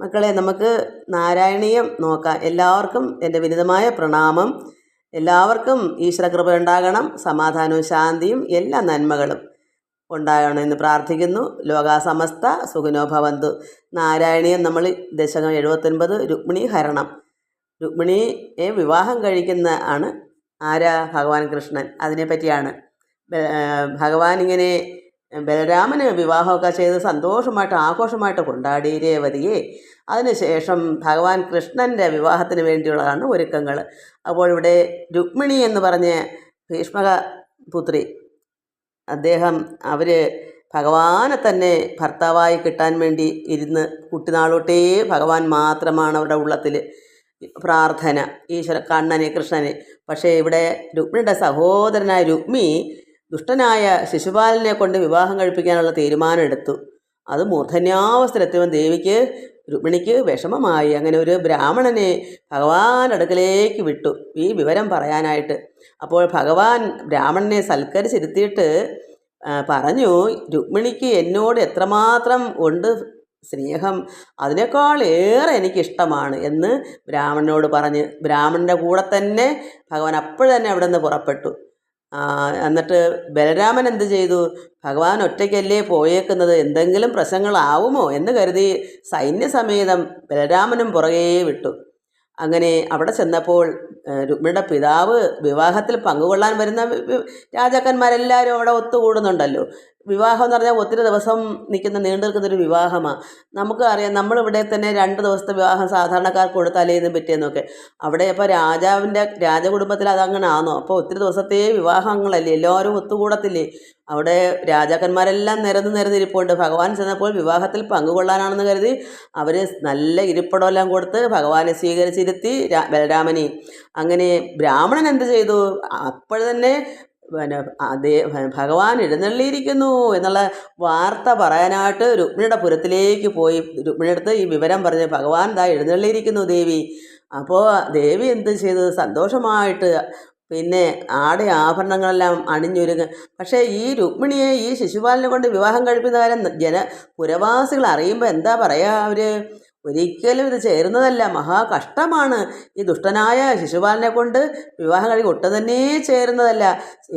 മക്കളെ നമുക്ക് നാരായണീയം നോക്കാം. എല്ലാവർക്കും എന്റെ വിനിതമായ പ്രണാമം. എല്ലാവർക്കും ഈശ്വരകൃപ ഉണ്ടാകണം സമാധാനവും ശാന്തിയും എല്ലാ നന്മകളും ഉണ്ടാകണമെന്ന് പ്രാർത്ഥിക്കുന്നു. ലോകാസമസ്ത സുഖനോഭവന്തു നാരായണീയം നമ്മൾ ദശകം എഴുപത്തൊൻപത് രുക്മിണി ഹരണം. രുക്മിണിയെ വിവാഹം കഴിക്കുന്ന ആണ് ആരാ? ഭഗവാൻ കൃഷ്ണൻ. അതിനെപ്പറ്റിയാണ്. ഭഗവാൻ ഇങ്ങനെ ബലരാമന് വിവാഹമൊക്കെ ചെയ്ത് സന്തോഷമായിട്ട് ആഘോഷമായിട്ട് കൊണ്ടാടി രേവതിയെ. അതിനുശേഷം ഭഗവാൻ കൃഷ്ണന്റെ വിവാഹത്തിന് വേണ്ടിയുള്ളതാണ് ഒരുക്കങ്ങൾ. അപ്പോൾ ഇവിടെ രുക്മിണി എന്ന് പറഞ്ഞ ഭീഷ്മക പുത്രി അദ്ദേഹം അവർ ഭഗവാനെ തന്നെ ഭർത്താവായി കിട്ടാൻ വേണ്ടി ഇരുന്ന് കുട്ടിനാളോട്ടേ ഭഗവാൻ മാത്രമാണ് അവരുടെ ഉള്ളത്തിൽ പ്രാർത്ഥന ഈശ്വര കണ്ണനെ കൃഷ്ണനെ. പക്ഷേ ഇവിടെ രുക്മിണിയുടെ സഹോദരനായ രുക്മി ദുഷ്ടനായ ശിശുപാലനെ കൊണ്ട് വിവാഹം കഴിപ്പിക്കാനുള്ള തീരുമാനം എടുത്തു അത് മൂർധന്യാവസ്ഥയിലെത്തിയവൻ ദേവിക്ക് രുക്മിണിക്ക് വിഷമമായി. അങ്ങനെ ഒരു ബ്രാഹ്മണനെ ഭഗവാൻ അടുക്കലേക്ക് വിട്ടു. ഈ വിവരം പറയാനായിട്ട്. അപ്പോൾ ഭഗവാൻ ബ്രാഹ്മണനെ സൽക്കരിച്ചിരുത്തിയിട്ട് പറഞ്ഞു രുക്മിണിക്ക് എന്നോട് എത്രമാത്രം ഉണ്ട് സ്നേഹം? അതിനേക്കാൾ ഏറെ എനിക്കിഷ്ടമാണ് എന്ന് ബ്രാഹ്മണനോട് പറഞ്ഞ്. ബ്രാഹ്മണന്റെ കൂടെ തന്നെ ഭഗവാൻ അപ്പോഴന്നെ അവിടെ നിന്ന് പുറപ്പെട്ടു. എന്നിട്ട് ബലരാമൻ എന്ത് ചെയ്തു? ഭഗവാൻ ഒറ്റയ്ക്കല്ലേ പോയേക്കുന്നത്? എന്തെങ്കിലും പ്രശ്നങ്ങളാവുമോ എന്ന് കരുതി സൈന്യസമേതം ബലരാമനും പുറകേ വിട്ടു. അങ്ങനെ അവിടെ ചെന്നപ്പോൾ രുക്മിയുടെ പിതാവ് വിവാഹത്തിൽ പങ്കുകൊള്ളാൻ വരുന്ന രാജാക്കന്മാരെല്ലാവരും അവിടെ ഒത്തുകൂടുന്നുണ്ടല്ലോ. വിവാഹം എന്ന് പറഞ്ഞാൽ ഒത്തിരി ദിവസം നിൽക്കുന്ന നീണ്ടു നിൽക്കുന്നൊരു വിവാഹമാണ് നമുക്കറിയാം നമ്മളിവിടെ തന്നെ രണ്ട് ദിവസത്തെ വിവാഹം സാധാരണക്കാർക്ക് കൊടുത്താലേ ഇതും പറ്റിയെന്നൊക്കെ അവിടെ ഇപ്പോൾ രാജാവിന്റെ രാജകുടുംബത്തിൽ അതങ്ങനെ ആണോ അപ്പോൾ ഒത്തിരി ദിവസത്തെ വിവാഹങ്ങളല്ലേ? എല്ലാവരും ഒത്തുകൂടത്തില്ലേ? അവിടെ രാജാക്കന്മാരെല്ലാം നിരന്ന് നിരന്നിരിപ്പുണ്ട്. ഭഗവാൻ ചെന്നപ്പോൾ വിവാഹത്തിൽ പങ്കുകൊള്ളാനാണെന്ന് കരുതി അവർ നല്ല ഇരിപ്പടമെല്ലാം കൊടുത്ത് ഭഗവാനെ സ്വീകരിച്ചിരുത്തി ബലരാമനെ. അങ്ങനെ ബ്രാഹ്മണൻ എന്ത് ചെയ്തു? അപ്പോൾ തന്നെ പിന്നെ അതേ ഭഗവാൻ എഴുന്നള്ളിയിരിക്കുന്നു എന്നുള്ള വാർത്ത പറയാനായിട്ട് രുക്മിണിയുടെ പുരത്തിലേക്ക് പോയി. രുക്മിണിയെടുത്ത് ഈ വിവരം പറഞ്ഞ് ഭഗവാൻ ദാ എഴുന്നള്ളിയിരിക്കുന്നു ദേവി. അപ്പോൾ ദേവി എന്ത് ചെയ്തു? സന്തോഷമായിട്ട് പിന്നെ ആടെ ആഭരണങ്ങളെല്ലാം അണിഞ്ഞൊരുങ്ങ്. പക്ഷേ ഈ രുക്മിണിയെ ഈ ശിശുപാലനെ കൊണ്ട് വിവാഹം കഴിപ്പിക്കുന്ന കാര്യം ജന പുരവാസികൾ അറിയുമ്പോൾ എന്താ പറയുക അവർ ഒരിക്കലും ഇത് ചേരുന്നതല്ല. മഹാകഷ്ടമാണ് ഈ ദുഷ്ടനായ ശിശുപാലനെ കൊണ്ട് വിവാഹം കഴിക്കുക ഒട്ടും തന്നെ ചേരുന്നതല്ല.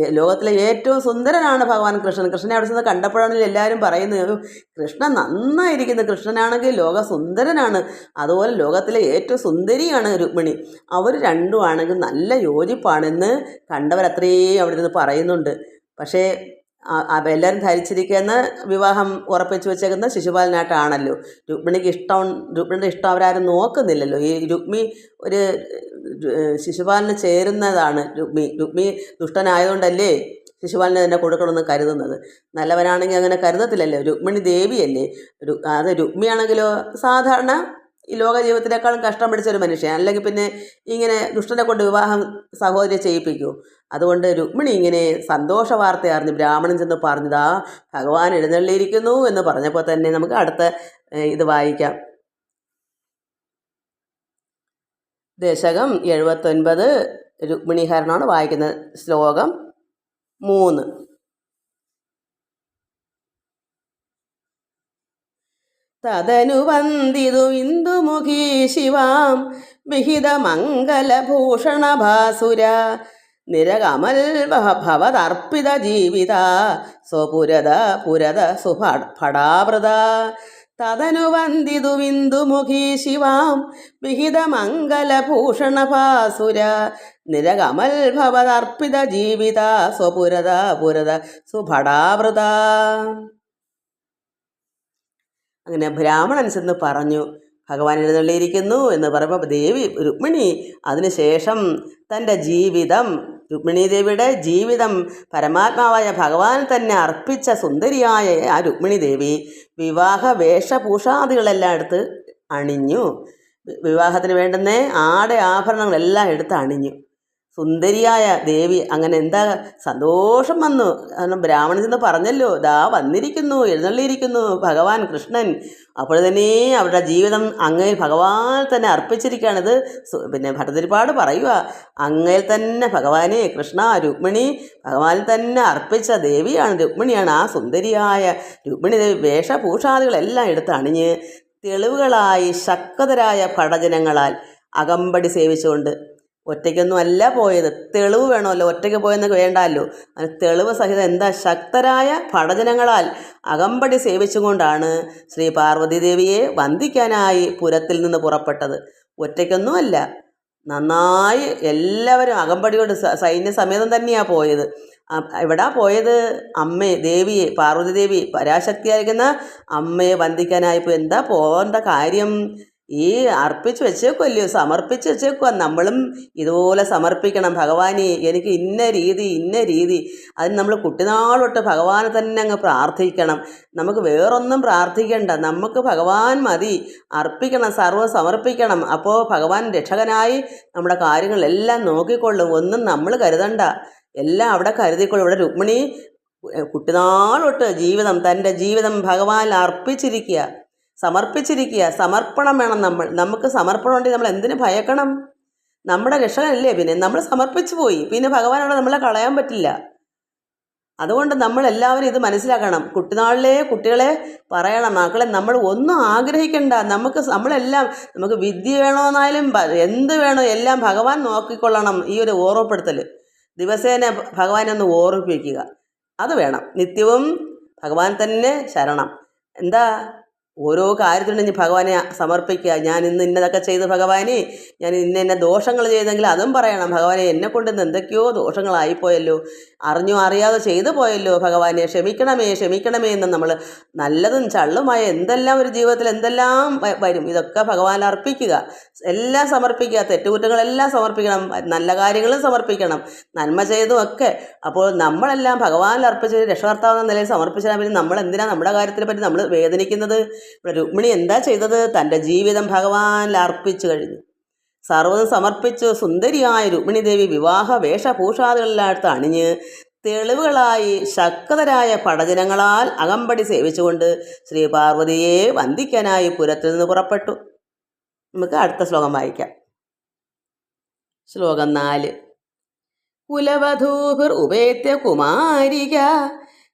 ലോകത്തിലെ ഏറ്റവും സുന്ദരനാണ് ഭഗവാൻ കൃഷ്ണൻ. കൃഷ്ണനെ അവിടെ ചെന്ന് കണ്ടപ്പോഴാണെങ്കിൽ എല്ലാവരും പറയുന്നത് "ഓ, കൃഷ്ണൻ നന്നായിരിക്കുന്നു. കൃഷ്ണനാണെങ്കിൽ ലോക സുന്ദരനാണ്. അതുപോലെ ലോകത്തിലെ ഏറ്റവും സുന്ദരിയാണ് രുക്മിണി. അവർ രണ്ടും ആണെങ്കിൽ നല്ല യോജിപ്പാണെന്ന് കണ്ടവരത്രയും അവിടെ നിന്ന് പറയുന്നുണ്ട്. പക്ഷേ ആ എല്ലാവരും ധരിച്ചിരിക്കുന്ന വിവാഹം ഉറപ്പിച്ച് വെച്ചേക്കുന്ന ശിശുപാലനായിട്ടാണല്ലോ. രുക്മിണിക്ക് ഇഷ്ടം രുക്മിണിയുടെ ഇഷ്ടം അവരാരും നോക്കുന്നില്ലല്ലോ. ഈ രുക്മി ഒരു ശിശുപാലന് ചേരുന്നതാണ് രുക്മി. രുക്മി ദുഷ്ടനായതുകൊണ്ടല്ലേ ശിശുപാലന് തന്നെ കൊടുക്കണമെന്ന് കരുതുന്നത്. നല്ലവനാണെങ്കിൽ അങ്ങനെ കരുതത്തില്ലല്ലോ. രുക്മിണി ദേവിയല്ലേ. അത് രുക്മിയാണെങ്കിലോ സാധാരണ ഈ ലോക ജീവിതത്തിനേക്കാളും കഷ്ടം പിടിച്ച ഒരു മനുഷ്യൻ. അല്ലെങ്കിൽ പിന്നെ ഇങ്ങനെ ദുഷ്ടനെ കൊണ്ട് വിവാഹം സഹോദരിയെ ചെയ്യിപ്പിക്കൂ. അതുകൊണ്ട് രുക്മിണി ഇങ്ങനെ സന്തോഷ വാർത്ത അറിഞ്ഞ് ബ്രാഹ്മണൻ ചെന്ന് പറഞ്ഞതാ ഭഗവാൻ എഴുന്നള്ളിയിരിക്കുന്നു എന്ന് പറഞ്ഞപ്പോൾ തന്നെ നമുക്ക് അടുത്ത ഇത് വായിക്കാം. ദശകം എഴുപത്തൊൻപത് രുക്മിണീഹരണമാണ് വായിക്കുന്നത് ശ്ലോകം മൂന്ന്. തദനുവന്ദിതു ഇന്ദുമുഖീ ശിവാം വിഹിതമംഗലഭൂഷണഭാസുര നിരകമൽ ഭവതർപ്പിത ജീവിത സ്വപുരത പുരത സുഭടാവൃത തദനുവന്ദിതു വിന്ദുമുഖീ ശിവാം നിരകമൽ ഭവതർപ്പിത ജീവിത സ്വപുരത പുരത സുഭടാവൃത. അങ്ങനെ ബ്രാഹ്മണൻ ചെന്ന് പറഞ്ഞു ഭഗവാൻ എഴുന്നള്ളിയിരിക്കുന്നു എന്ന് പറയുമ്പോൾ ദേവി രുക്മിണി അതിനുശേഷം തന്റെ ജീവിതം രുക്മിണി ദേവിയുടെ ജീവിതം പരമാത്മാവായ ഭഗവാൻ തന്നെ അർപ്പിച്ച സുന്ദരിയായ ആ രുക്മിണി ദേവി വിവാഹ വേഷഭൂഷാദികളെല്ലാം എടുത്ത് അണിഞ്ഞു. വിവാഹത്തിന് വേണ്ടുന്ന ആടെ ആഭരണങ്ങളെല്ലാം എടുത്ത് അണിഞ്ഞു. സുന്ദരിയായ ദേവി അങ്ങനെ എന്താ സന്തോഷം വന്നു. കാരണം ബ്രാഹ്മണൻ ചെന്ന് പറഞ്ഞല്ലോ ദാ വന്നിരിക്കുന്നു എഴുന്നള്ളിയിരിക്കുന്നു ഭഗവാൻ കൃഷ്ണൻ. അപ്പോൾ തന്നെ അവരുടെ ജീവിതം അങ്ങയിൽ ഭഗവാൻ തന്നെ അർപ്പിച്ചിരിക്കുകയാണിത്. പിന്നെ ഭട്ടതിരിപ്പാട് പറയുക അങ്ങയിൽ തന്നെ ഭഗവാനെ കൃഷ്ണ രുക്മിണി ഭഗവാനിൽ തന്നെ അർപ്പിച്ച ദേവിയാണ് രുക്മിണിയാണ് ആ സുന്ദരിയായ രുക്മിണി. ദേവി വേഷഭൂഷാദികളെല്ലാം എടുത്ത് അണിഞ്ഞ് തെളിവുകളായി ശക്തരായ ഭടജനങ്ങളാൽ അകമ്പടി സേവിച്ചുകൊണ്ട് ഒറ്റയ്ക്കൊന്നും അല്ല പോയത്. തെളിവ് വേണമല്ലോ. ഒറ്റയ്ക്ക് പോയെന്ന് വേണ്ടല്ലോ. അങ്ങനെ തെളിവ് സഹിതം എന്താ ശക്തരായ ഭടജനങ്ങളാൽ അകമ്പടി സേവിച്ചുകൊണ്ടാണ് ശ്രീ പാർവതീദേവിയെ വന്ദിക്കാനായി പുരത്തിൽ നിന്ന് പുറപ്പെട്ടത്. ഒറ്റയ്ക്കൊന്നും അല്ല നന്നായി എല്ലാവരും അകമ്പടിയോട് സൈന്യ സൈന്യസമേതം തന്നെയാണ് പോയത്. എവിടാ പോയത്? അമ്മയെ ദേവിയെ പാർവതി ദേവി പരാശക്തിയായിരിക്കുന്ന അമ്മയെ വന്ദിക്കാനായി പോയി. എന്താ പോകേണ്ട കാര്യം? ഈ അർപ്പിച്ച് വെച്ചേക്കുമല്ലയോ സമർപ്പിച്ച് വെച്ചേക്കുക നമ്മളും ഇതുപോലെ സമർപ്പിക്കണം. ഭഗവാനെ എനിക്ക് ഇന്ന രീതി ഇന്ന രീതി. അതിന് നമ്മൾ കുട്ടിനാളൊട്ട് ഭഗവാനെ തന്നെ അങ്ങ് പ്രാർത്ഥിക്കണം. നമുക്ക് വേറൊന്നും പ്രാർത്ഥിക്കേണ്ട. നമുക്ക് ഭഗവാൻ മതി. അർപ്പിക്കണം സർവം സമർപ്പിക്കണം. അപ്പോൾ ഭഗവാൻ രക്ഷകനായി നമ്മുടെ കാര്യങ്ങളെല്ലാം നോക്കിക്കൊള്ളും. ഒന്നും നമ്മൾ കരുതണ്ട. എല്ലാം അവിടെ കരുതിക്കൊള്ളും. ഇവിടെ രുക്മിണി കുട്ടിനാളൊട്ട് ജീവിതം തന്റെ ജീവിതം ഭഗവാനിൽ അർപ്പിച്ചിരിക്കുക. സമർപ്പിച്ചിരിക്കുക. സമർപ്പണം വേണം നമ്മൾ. നമുക്ക് സമർപ്പണം ഉണ്ടെങ്കിൽ നമ്മൾ എന്തിനു ഭയക്കണം? നമ്മുടെ രക്ഷകനല്ലേ പിന്നെ? നമ്മൾ സമർപ്പിച്ചു പോയി. പിന്നെ ഭഗവാനോട് നമ്മളെ കളയാൻ പറ്റില്ല. അതുകൊണ്ട് നമ്മൾ എല്ലാവരും ഇത് മനസ്സിലാക്കണം. കുട്ടിനാളിലെ കുട്ടികളെ പറയണം. മക്കളെ നമ്മൾ ഒന്നും ആഗ്രഹിക്കണ്ട. നമുക്ക് നമ്മളെല്ലാം നമുക്ക് വിദ്യ വേണമെന്നായാലും എന്ത് വേണോ എല്ലാം ഭഗവാൻ നോക്കിക്കൊള്ളണം ഈ ഒരു ഓർമ്മപ്പെടുത്തൽ. ദിവസേന ഭഗവാനെ ഒന്ന് ഓർമ്മിപ്പിക്കുക. അത് വേണം. നിത്യവും ഭഗവാൻ തന്നെ ശരണം. എന്താ? ഓരോ കാര്യത്തിനും ഭഗവാനെ സമർപ്പിക്കുക. ഞാൻ ഇന്ന് ഇന്നതൊക്കെ ചെയ്ത് ഭഗവാനെ. ഞാൻ ഇന്ന ഇന്ന ദോഷങ്ങൾ ചെയ്തെങ്കിൽ അതും പറയണം. ഭഗവാനെ എന്നെ കൊണ്ട് ഇന്ന് എന്തൊക്കെയോ ദോഷങ്ങളായിപ്പോയല്ലോ. അറിഞ്ഞോ അറിയാതെ ചെയ്തു പോയല്ലോ ഭഗവാനെ. ക്ഷമിക്കണമേ ക്ഷമിക്കണമേ എന്ന് നമ്മൾ നല്ലതും ചള്ളുമായ എന്തെല്ലാം ഒരു ജീവിതത്തിൽ എന്തെല്ലാം വരും ഇതൊക്കെ ഭഗവാൻ അർപ്പിക്കുക. എല്ലാം സമർപ്പിക്കുക. തെറ്റുകുറ്റങ്ങളെല്ലാം സമർപ്പിക്കണം. നല്ല കാര്യങ്ങളും സമർപ്പിക്കണം. നന്മ ചെയ്തും ഒക്കെ. അപ്പോൾ നമ്മളെല്ലാം ഭഗവാനിൽ അർപ്പിച്ച് രക്ഷകർത്താവ് എന്ന നിലയിൽ സമർപ്പിച്ചാൽ പിന്നെ നമ്മൾ എന്തിനാണ് നമ്മുടെ കാര്യത്തിനെ പറ്റി നമ്മൾ വേദനിക്കുന്നത്? ഇവിടെ രുക്മിണി എന്താ ചെയ്തത്? തന്റെ ജീവിതം ഭഗവാനിൽ അർപ്പിച്ചു കഴിഞ്ഞു. സർവതും സമർപ്പിച്ച്. സുന്ദരിയായ രുക്മിണി ദേവി വിവാഹ വേഷഭൂഷാദികളിലടുത്ത് അണിഞ്ഞ് തെളിവുകളായി ശക്തരായ പടജനങ്ങളാൽ അകമ്പടി സേവിച്ചുകൊണ്ട് ശ്രീ പാർവതിയെ വന്ദിക്കാനായി പുരത്തിൽ നിന്ന് പുറപ്പെട്ടു. നമുക്ക് അടുത്ത ശ്ലോകം വായിക്കാം. ശ്ലോകം നാല്. കുലവധൂഭിർ ഉപേത്യ കുമാരിക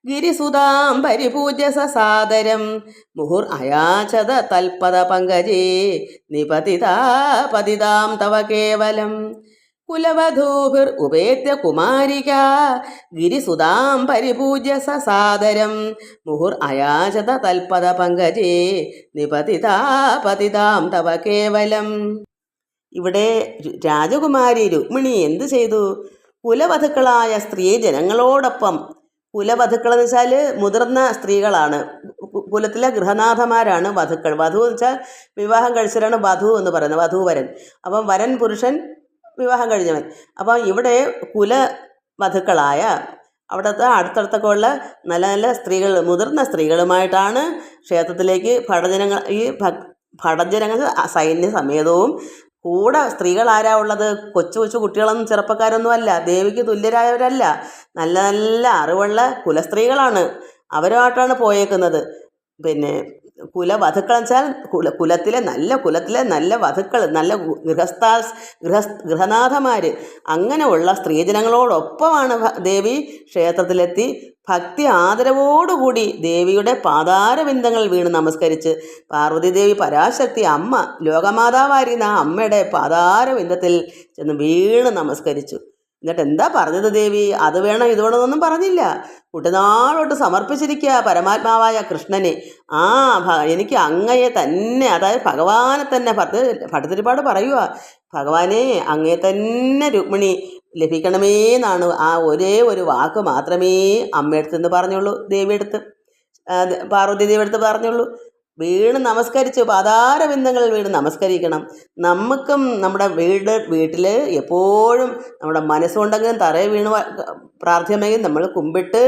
ഗിരിസുതാം പരിപൂജ്യ സസാദരം. മുഹുർ അയാചത തൽപദ പങ്കജേ. നിപതിതാ പതിതാം തവ കേവലം. കുലവധൂഭിർ ഉപേത്യ കുമാരിക. ഗിരിസുതാം പരിപൂജ്യ സസാദരം. മുഹുർ അയാചത തൽപദ പങ്കജേ. നിപതിതാ പതിതാം തവ കേവലം. ഇവിടെ രാജകുമാരി രുക്മിണി എന്തു ചെയ്തു? കുലവധുക്കളായ സ്ത്രീ ജനങ്ങളോടൊപ്പം കുലവധുക്കൾ എന്ന് വെച്ചാൽ മുതിർന്ന സ്ത്രീകളാണ്. കുലത്തിലെ ഗൃഹനാഥമാരാണ് വധുക്കൾ. വധു എന്ന് വെച്ചാൽ വിവാഹം കഴിച്ചവരാണ് വധു എന്ന് പറയുന്നത് വധൂവരൻ. അപ്പം വരൻ പുരുഷൻ വിവാഹം കഴിഞ്ഞവൻ. അപ്പം ഇവിടെ കുല വധുക്കളായ അവിടുത്തെ അടുത്തടുത്തൊക്കെ ഉള്ള നല്ല നല്ല സ്ത്രീകൾ മുതിർന്ന സ്ത്രീകളുമായിട്ടാണ് ക്ഷേത്രത്തിലേക്ക് ഭടജനങ്ങൾ ഈ ഭടജനങ്ങൾ സൈന്യ സമേതവും കൂടെ സ്ത്രീകൾ ആരാ ഉള്ളത്? കൊച്ചു കൊച്ചു കുട്ടികളൊന്നും ചെറുപ്പക്കാരൊന്നും അല്ല ദേവിക്ക് തുല്യരായവരല്ല. നല്ല നല്ല അറിവുള്ള കുലസ്ത്രീകളാണ്. അവരുമായിട്ടാണ് പോയേക്കുന്നത്. പിന്നെ കുലവധുക്കൾ വെച്ചാൽ കുല കുലത്തിലെ നല്ല കുലത്തിലെ നല്ല വധുക്കൾ നല്ല ഗൃഹസ്ഥാ ഗൃഹ ഗൃഹനാഥന്മാർ അങ്ങനെയുള്ള സ്ത്രീജനങ്ങളോടൊപ്പമാണ് ദേവി ക്ഷേത്രത്തിലെത്തി ഭക്തി ആദരവോടുകൂടി ദേവിയുടെ പാതാരബിന്ദങ്ങൾ വീണ് നമസ്കരിച്ച് പാർവതി ദേവി പരാശക്തി അമ്മ ലോകമാതാവായിരുന്ന ആ അമ്മയുടെ പാതാരബിന്ദത്തിൽ ചെന്ന് വീണ് നമസ്കരിച്ചു. എന്നിട്ട് എന്താ പറഞ്ഞത് ദേവി? അത് വേണം ഇത് വേണമെന്നൊന്നും പറഞ്ഞില്ല. കുട്ടനാളോട്ട് സമർപ്പിച്ചിരിക്കുക പരമാത്മാവായ കൃഷ്ണനെ. ആ എനിക്ക് അങ്ങയെ തന്നെ അതായത് ഭഗവാനെ തന്നെ ഭട്ട് ഭട്ടതിരിപ്പാട് പറയുക ഭഗവാനെ അങ്ങയെ തന്നെ രുക്മിണി ലഭിക്കണമേ എന്നാണ് ആ ഒരേ ഒരു വാക്ക് മാത്രമേ അമ്മയടുത്ത് നിന്ന് പറഞ്ഞുള്ളൂ ദേവിയെടുത്ത്. പാർവതി ദേവിയെടുത്ത് പറഞ്ഞുള്ളൂ. വീണ് നമസ്കരിച്ച് പാതാരബിന്ദങ്ങളിൽ വീണ് നമസ്കരിക്കണം. നമുക്കും നമ്മുടെ വീട് വീട്ടിൽ എപ്പോഴും നമ്മുടെ മനസ്സുണ്ടെങ്കിലും തറയെ വീണ് പ്രാർത്ഥ്യമെങ്കിൽ നമ്മൾ കുമ്പിട്ട്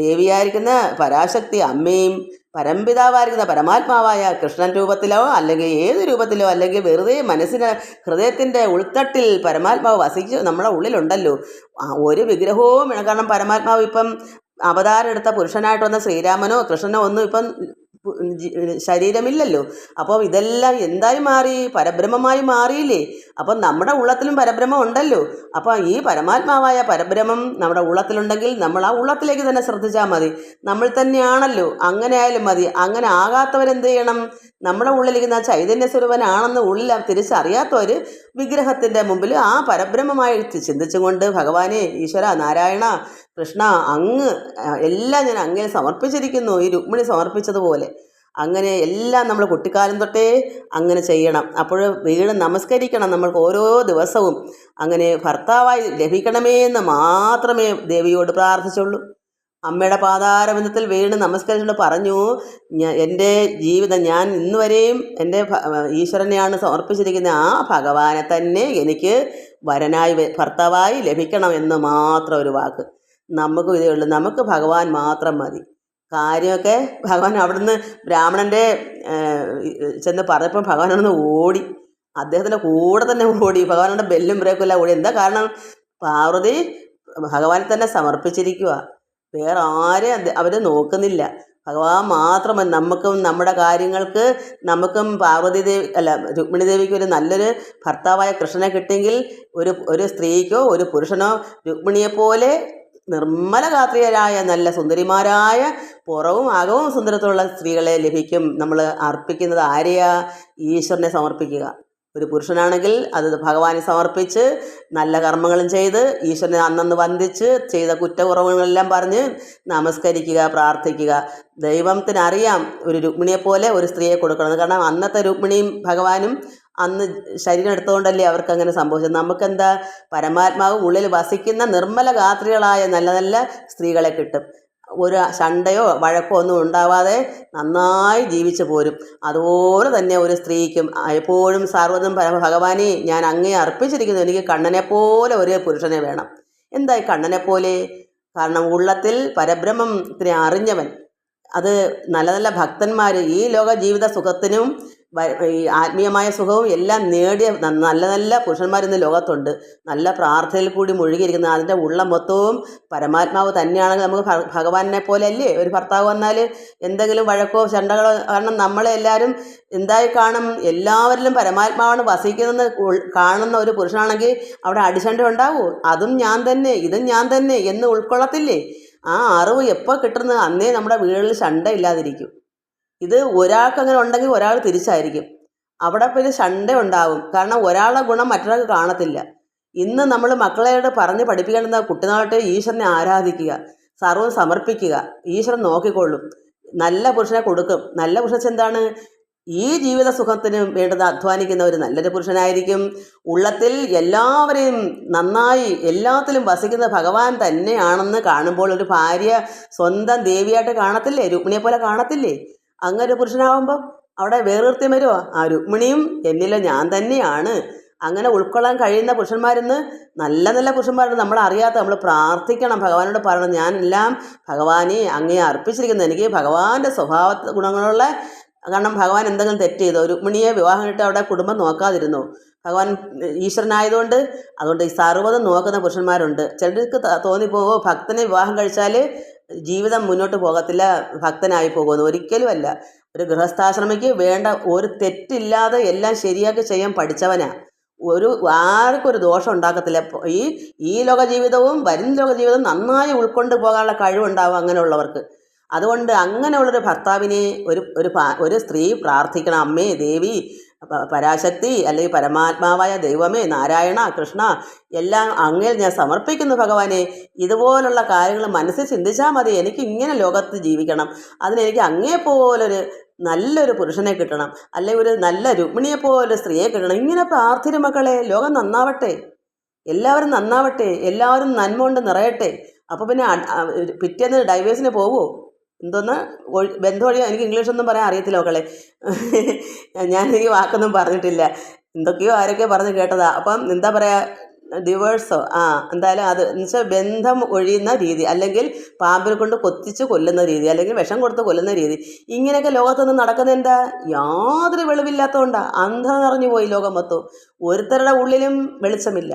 ദേവിയായിരിക്കുന്ന പരാശക്തി അമ്മയും പരംപിതാവായിരിക്കുന്ന പരമാത്മാവായ കൃഷ്ണൻ രൂപത്തിലോ അല്ലെങ്കിൽ ഏത് രൂപത്തിലോ അല്ലെങ്കിൽ വെറുതെ മനസ്സിന് ഹൃദയത്തിന്റെ ഉൾത്തട്ടിൽ പരമാത്മാവ് വസിച്ച് നമ്മുടെ ഉള്ളിലുണ്ടല്ലോ. ഒരു വിഗ്രഹവും കാരണം പരമാത്മാവ് ഇപ്പം അവതാരം എടുത്ത പുരുഷനായിട്ട് വന്ന ശ്രീരാമനോ കൃഷ്ണനോ ഒന്നും ഇപ്പം ശരീരമില്ലല്ലോ. അപ്പോൾ ഇതെല്ലാം എന്തായി മാറി? പരബ്രഹ്മമായി മാറിയില്ലേ? അപ്പം നമ്മുടെ ഉള്ളത്തിലും പരബ്രഹ്മം ഉണ്ടല്ലോ. അപ്പോൾ ഈ പരമാത്മാവായ പരബ്രഹ്മം നമ്മുടെ ഉള്ളത്തിലുണ്ടെങ്കിൽ നമ്മൾ ആ ഉള്ളത്തിലേക്ക് തന്നെ ശ്രദ്ധിച്ചാൽ മതി. നമ്മൾ തന്നെയാണല്ലോ. അങ്ങനെ ആയാലും മതി. അങ്ങനെ ആകാത്തവരെന്ത് ചെയ്യണം? നമ്മുടെ ഉള്ളിലിരിക്കുന്ന ആ ചൈതന്യ സ്വരൂപനാണെന്ന് ഉള്ളിൽ തിരിച്ചറിയാത്തവർ വിഗ്രഹത്തിന്റെ മുമ്പിൽ ആ പരബ്രഹ്മമായി ചിന്തിച്ചുകൊണ്ട് ഭഗവാനെ ഈശ്വര നാരായണ കൃഷ്ണ അങ്ങ് എല്ലാം ഞാൻ അങ്ങേ സമർപ്പിച്ചിരിക്കുന്നു. ഈ രുക്മിണി സമർപ്പിച്ചതുപോലെ. അങ്ങനെ എല്ലാം നമ്മൾ കുട്ടിക്കാലം തൊട്ടേ അങ്ങനെ ചെയ്യണം. അപ്പോൾ വീട് നമസ്കരിക്കണം നമ്മൾക്ക് ഓരോ ദിവസവും. അങ്ങനെ ഭർത്താവായി ലഭിക്കണമേ എന്ന് മാത്രമേ ദേവിയോട് പ്രാർത്ഥിച്ചുള്ളൂ. അമ്മയുടെ പാതാരബന്ധത്തിൽ വീണ് നമസ്കരിച്ചുകൊണ്ട് പറഞ്ഞു എന്റെ ജീവിതം ഞാൻ ഇന്നുവരെയും എന്റെ ഈശ്വരനെയാണ് സമർപ്പിച്ചിരിക്കുന്ന ആ ഭഗവാനെ തന്നെ എനിക്ക് വരനായി ഭർത്താവായി ലഭിക്കണം എന്ന് മാത്രം ഒരു വാക്ക്. നമുക്കും ഇതേ ഉള്ളൂ. നമുക്ക് ഭഗവാൻ മാത്രം മതി. കാര്യമൊക്കെ ഭഗവാൻ അവിടുന്ന് ബ്രാഹ്മണന്റെ ചെന്ന് പറഞ്ഞപ്പോൾ ഭഗവാൻ അവിടുന്ന് ഓടി. അദ്ദേഹത്തിന്റെ കൂടെ തന്നെ ഓടി. ഭഗവാനുടെ ബെല്ലും ബ്രേക്കും എല്ലാം ഓടി. എന്താ കാരണം? പാർവതി ഭഗവാനെ തന്നെ സമർപ്പിച്ചിരിക്കുക വേറെ ആരെയും അവർ നോക്കുന്നില്ല. ഭഗവാൻ മാത്രം നമുക്കും നമ്മുടെ കാര്യങ്ങൾക്ക് നമുക്കും പാർവതി ദേവി അല്ല രുക്മിണി ദേവിക്ക് ഒരു നല്ലൊരു ഭർത്താവായ കൃഷ്ണനെ കിട്ടിയെങ്കിൽ ഒരു ഒരു സ്ത്രീക്കോ ഒരു പുരുഷനോ രുക്മിണിയെപ്പോലെ നിർമ്മലഗാത്രിയരായ നല്ല സുന്ദരിമാരായ പുറവും അകവും സുന്ദരത്തിലുള്ള സ്ത്രീകളെ ലഭിക്കും. നമ്മൾ അർപ്പിക്കുന്നത് ആരെയാ? ഈശ്വരനെ സമർപ്പിക്കുക. ഒരു പുരുഷനാണെങ്കിൽ അത് ഭഗവാനെ സമർപ്പിച്ച് നല്ല കർമ്മങ്ങളും ചെയ്ത് ഈശ്വരനെ അന്നന്ന് വന്ദിച്ച് ചെയ്ത കുറ്റകുറവുകളെല്ലാം പറഞ്ഞ് നമസ്കരിക്കുക പ്രാർത്ഥിക്കുക. ദൈവത്തിനറിയാം ഒരു രുക്മിണിയെപ്പോലെ ഒരു സ്ത്രീയെ കൊടുക്കണം. കാരണം അന്നത്തെ രുക്മിണിയും ഭഗവാനും അന്ന് ശരീരം എടുത്തുകൊണ്ടല്ലേ അവർക്ക് അങ്ങനെ സംഭവിച്ചത്? നമുക്കെന്താ പരമാത്മാവ് ഉള്ളിൽ വസിക്കുന്ന നിർമ്മല ഗാത്രികളായ നല്ല നല്ല സ്ത്രീകളെ കിട്ടും. ഒരു ശണ്ടയോ വഴക്കോ ഒന്നും ഉണ്ടാവാതെ നന്നായി ജീവിച്ചു പോരും. അതുപോലെ തന്നെ ഒരു സ്ത്രീക്കും എപ്പോഴും സർവതും പരമ ഭഗവാനെ ഞാൻ അങ്ങേ അർപ്പിച്ചിരിക്കുന്നു. എനിക്ക് കണ്ണനെ പോലെ ഒരു പുരുഷനെ വേണം. എന്തായി കണ്ണനെ പോലെ? കാരണം ഉള്ളത്തിൽ പരബ്രഹ്മത്തിനെ അറിഞ്ഞവൻ. അത് നല്ല നല്ല ഭക്തന്മാർ ഈ ലോക ജീവിത സുഖത്തിനും ഈ ആത്മീയമായ സുഖവും എല്ലാം നേടിയ നല്ല നല്ല പുരുഷന്മാർ ഇന്ന് ലോകത്തുണ്ട്. നല്ല പ്രാർത്ഥനയിൽ കൂടി മുഴുകിയിരിക്കുന്ന അതിന്റെ ഉള്ള മൊത്തവും പരമാത്മാവ് തന്നെയാണെങ്കിൽ നമുക്ക് ഭഗവാനെ പോലെ അല്ലേ ഒരു ഭർത്താവ് വന്നാൽ എന്തെങ്കിലും വഴക്കോ ചണ്ടകളോ കാരണം നമ്മളെ എല്ലാവരും എന്തായി കാണും? എല്ലാവരിലും പരമാത്മാവാണ് വസിക്കുന്നതെന്ന് ഉൾ- കാണുന്ന ഒരു പുരുഷനാണെങ്കിൽ അവിടെ അടിച്ചണ്ട ഉണ്ടാവൂ? അതും ഞാൻ തന്നെ ഇതും ഞാൻ തന്നെ എന്ന് ഉൾക്കൊള്ളത്തില്ലേ? ആ അറിവ് എപ്പോൾ കിട്ടുന്നത്? അന്നേ നമ്മുടെ വീടുകളിൽ ചണ്ട ഇല്ലാതിരിക്കും. ഇത് ഒരാൾക്ക് അങ്ങനെ ഉണ്ടെങ്കിൽ ഒരാൾ തിരിച്ചായിരിക്കും. അവിടെ പിന്നെ ശണ്ട ഉണ്ടാവും കാരണം ഒരാളുടെ ഗുണം മറ്റൊരാൾക്ക് കാണത്തില്ല. ഇന്ന് നമ്മൾ മക്കളെയോട് പറഞ്ഞ് പഠിപ്പിക്കേണ്ടത് കുട്ടിനാളത്തെ ഈശ്വരനെ ആരാധിക്കുക സർവം സമർപ്പിക്കുക ഈശ്വരൻ നോക്കിക്കൊള്ളും. നല്ല പുരുഷനെ കൊടുക്കും. നല്ല പുരുഷൻ എന്താണ്? ഈ ജീവിത സുഖത്തിന് വേണ്ടത് അധ്വാനിക്കുന്ന ഒരു നല്ലൊരു പുരുഷനായിരിക്കും. ഉള്ളത്തിൽ എല്ലാവരെയും നന്നായി എല്ലാത്തിലും വസിക്കുന്ന ഭഗവാൻ തന്നെയാണെന്ന് കാണുമ്പോൾ ഒരു ഭാര്യ സ്വന്തം ദേവിയായിട്ട് കാണത്തില്ലേ? രുക്മിണിയെ പോലെ കാണത്തില്ലേ? അങ്ങനെ പുരുഷനാവുമ്പോൾ പുരുഷനാവുമ്പം അവിടെ വേറൊരുത്തം വരുമോ ആ രുക്മിണിയും എന്നിലെ ഞാൻ തന്നെയാണ്. അങ്ങനെ ഉൾക്കൊള്ളാൻ കഴിയുന്ന പുരുഷന്മാരിന്ന് നല്ല നല്ല പുരുഷന്മാരുണ്ട്. നമ്മൾ അറിയാത്ത നമ്മൾ പ്രാർത്ഥിക്കണം. ഭഗവാനോട് പറയണം ഞാനെല്ലാം ഭഗവാനെ അങ്ങേ അർപ്പിച്ചിരിക്കുന്നു. എനിക്ക് ഭഗവാന്റെ സ്വഭാവ ഗുണങ്ങളുള്ള കാരണം ഭഗവാൻ എന്തെങ്കിലും തെറ്റ് ചെയ്തോ? രുക്മിണിയെ വിവാഹം കിട്ടി അവിടെ കുടുംബം നോക്കാതിരുന്നു? ഭഗവാൻ ഈശ്വരനായതുകൊണ്ട് അതുകൊണ്ട് ഈ സർവതും നോക്കുന്ന പുരുഷന്മാരുണ്ട്. ചിലർക്ക് തോന്നിപ്പോവോ ഭക്തനെ വിവാഹം കഴിച്ചാൽ ജീവിതം മുന്നോട്ട് പോകത്തില്ല ഭക്തനായി പോകുമെന്ന് ഒരിക്കലുമല്ല. ഒരു ഗൃഹസ്ഥാശ്രമിക്ക് വേണ്ട ഒരു തെറ്റില്ലാതെ എല്ലാം ശരിയാക്കി ചെയ്യാൻ പഠിച്ചവനാണ് ഒരു ആർക്കും ഒരു ദോഷം ഉണ്ടാക്കത്തില്ല. ഈ ഈ ലോക ജീവിതവും വരും ലോക ജീവിതവും നന്നായി ഉൾക്കൊണ്ട് പോകാനുള്ള കഴിവുണ്ടാവും അങ്ങനെയുള്ളവർക്ക്. അതുകൊണ്ട് അങ്ങനെയുള്ളൊരു ഭർത്താവിനെ ഒരു ഒരു ഒരു സ്ത്രീ പ്രാർത്ഥിക്കണം. അമ്മേ ദേവി പരാശക്തി അല്ലെങ്കിൽ പരമാത്മാവായ ദൈവമേ നാരായണ കൃഷ്ണ എല്ലാം അങ്ങയിൽ ഞാൻ സമർപ്പിക്കുന്നു ഭഗവാനെ. ഇതുപോലുള്ള കാര്യങ്ങൾ മനസ്സിൽ ചിന്തിച്ചാൽ മതി. എനിക്ക് ഇങ്ങനെ ലോകത്ത് ജീവിക്കണം. അതിനെനിക്ക് അങ്ങേ പോലൊരു നല്ലൊരു പുരുഷനെ കിട്ടണം. അല്ലെങ്കിൽ ഒരു നല്ല രുക്മിണിയെ പോലൊരു സ്ത്രീയെ കിട്ടണം. ഇങ്ങനെ പ്രാർത്ഥന മക്കളെ ലോകം നന്നാവട്ടെ. എല്ലാവരും നന്നാവട്ടെ. എല്ലാവരും നന്മ കൊണ്ട് നിറയട്ടെ. അപ്പോൾ പിന്നെ പിറ്റേന്ന് ഡൈവേഴ്സിന് പോവോ? എന്തോന്ന്? ബന്ധം വഴി എനിക്ക് ഇംഗ്ലീഷൊന്നും പറയാൻ അറിയത്തില്ല മക്കളെ. ഞാൻ ഈ വാക്കൊന്നും പറഞ്ഞിട്ടില്ല. എന്തൊക്കെയോ ആരൊക്കെയോ പറഞ്ഞ് കേട്ടതാ. അപ്പം എന്താ പറയുക ഡിവേഴ്സോ ആ എന്തായാലും അത് എന്നുവെച്ചാൽ ബന്ധം ഒഴിയുന്ന രീതി. അല്ലെങ്കിൽ പാമ്പിൽ കൊണ്ട് കൊത്തിച്ച് കൊല്ലുന്ന രീതി. അല്ലെങ്കിൽ വിഷം കൊടുത്ത് കൊല്ലുന്ന രീതി. ഇങ്ങനെയൊക്കെ ലോകത്തൊന്നും നടക്കുന്നത് എന്താ യാതൊരു വെളിവില്ലാത്തതുകൊണ്ടാണ് അന്ധം നിറഞ്ഞു പോയി ലോകം മൊത്തം. ഒരുത്തരുടെ ഉള്ളിലും വെളിച്ചമില്ല.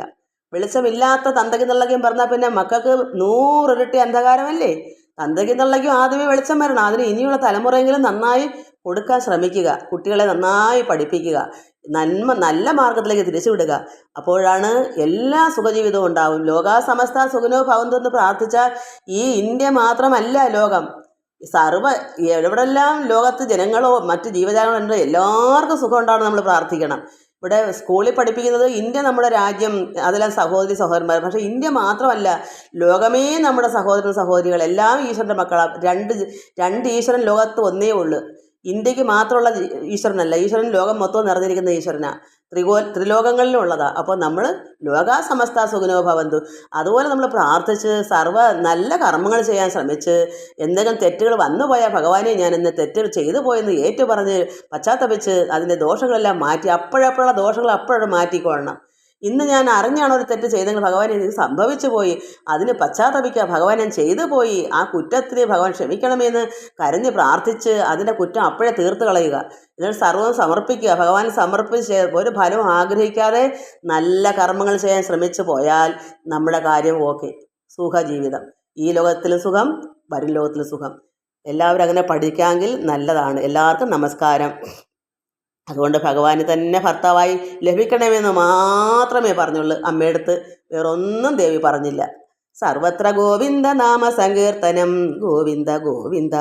വെളിച്ചമില്ലാത്ത തള്ളയ്ക്കും പറഞ്ഞാൽ പിന്നെ മക്കൾക്ക് നൂറിരട്ടി അന്ധകാരമല്ലേ? തന്തയ്ക്കും തള്ളയ്ക്കും ആദ്യമേ വെളിച്ചം വരണം. അതിന് ഇനിയുള്ള തലമുറയെങ്കിലും നന്നായി കൊടുക്കാൻ ശ്രമിക്കുക. കുട്ടികളെ നന്നായി പഠിപ്പിക്കുക. നന്മ നല്ല മാർഗത്തിലേക്ക് തിരിച്ചുവിടുക. അപ്പോഴാണ് എല്ലാ സുഖജീവിതവും ഉണ്ടാവും. ലോകാസമസ്ത സുഖനോ ഭവന്തു എന്ന് പ്രാർത്ഥിച്ചാൽ ഈ ഇന്ത്യ മാത്രമല്ല ലോകം. സർവ എവിടെല്ലാം ലോകത്ത് ജനങ്ങളോ മറ്റ് ജീവജാലങ്ങളോ എല്ലാവർക്കും സുഖം ഉണ്ടാവണം നമ്മൾ പ്രാർത്ഥിക്കണം. ഇവിടെ സ്കൂളിൽ പഠിപ്പിക്കുന്നത് ഇന്ത്യ നമ്മുടെ രാജ്യം അതെല്ലാം സഹോദരി സഹോദരന്മാർ പക്ഷേ ഇന്ത്യ മാത്രമല്ല ലോകമേ നമ്മുടെ സഹോദരൻ സഹോദരികൾ എല്ലാം ഈശ്വരന്റെ മക്കളാണ് രണ്ട് രണ്ട് ഈശ്വരൻ ലോകത്ത് ഒന്നേ ഉള്ളൂ. ഇന്ത്യയ്ക്ക് മാത്രമുള്ള ഈശ്വരനല്ല ഈശ്വരൻ ലോകം മൊത്തം നിറഞ്ഞിരിക്കുന്ന ഈശ്വരനാണ് ത്രികോ ത്രിലോകങ്ങളിലും ഉള്ളതാണ് അപ്പോൾ നമ്മൾ ലോകാ സമസ്ത സുഖനോ ഭവന്തു. അതുപോലെ നമ്മൾ പ്രാർത്ഥിച്ച് സർവ നല്ല കർമ്മങ്ങൾ ചെയ്യാൻ ശ്രമിച്ച് എന്തെങ്കിലും തെറ്റുകൾ വന്നു പോയാൽ ഭഗവാനെ ഞാൻ ഇന്ന് തെറ്റുകൾ ചെയ്തു പോയെന്ന് ഏറ്റു പറഞ്ഞ് പശ്ചാത്തപിച്ച് അതിന്റെ ദോഷങ്ങളെല്ലാം മാറ്റി അപ്പോഴപ്പോഴുള്ള ദോഷങ്ങൾ അപ്പോഴും മാറ്റിക്കൊള്ളണം. ഇന്ന് ഞാൻ അറിഞ്ഞാണ് ഒരു തെറ്റ് ചെയ്തെങ്കിൽ ഭഗവാൻ എനിക്ക് സംഭവിച്ചു പോയി. അതിന് പശ്ചാത്തപിക്കുക. ഭഗവാൻ ഞാൻ ചെയ്തു പോയി. ആ കുറ്റത്തിന് ഭഗവാൻ ക്ഷമിക്കണമെന്ന് കരഞ്ഞ് പ്രാർത്ഥിച്ച് അതിന്റെ കുറ്റം അപ്പോഴേ തീർത്ത് കളയുക. എന്നിട്ട് സർവം സമർപ്പിക്കുക. ഭഗവാൻ സമർപ്പിച്ച് ഒരു ഫലവും ആഗ്രഹിക്കാതെ നല്ല കർമ്മങ്ങൾ ചെയ്യാൻ ശ്രമിച്ചു പോയാൽ നമ്മുടെ കാര്യം ഓക്കെ. സുഖജീവിതം. ഈ ലോകത്തിലും സുഖം വരും ലോകത്തിലും സുഖം. എല്ലാവരും അങ്ങനെ പഠിക്കാമെങ്കിൽ നല്ലതാണ്. എല്ലാവർക്കും നമസ്കാരം. അതുകൊണ്ട് ഭഗവാന് തന്നെ ഭർത്താവായി ലഭിക്കണമെന്ന് മാത്രമേ പറഞ്ഞുള്ളൂ. അമ്മയടുത്ത് വേറൊന്നും ദേവി പറഞ്ഞില്ല. സർവത്ര ഗോവിന്ദ നാമ സങ്കീർത്തനം. ഗോവിന്ദ ഗോവിന്ദ.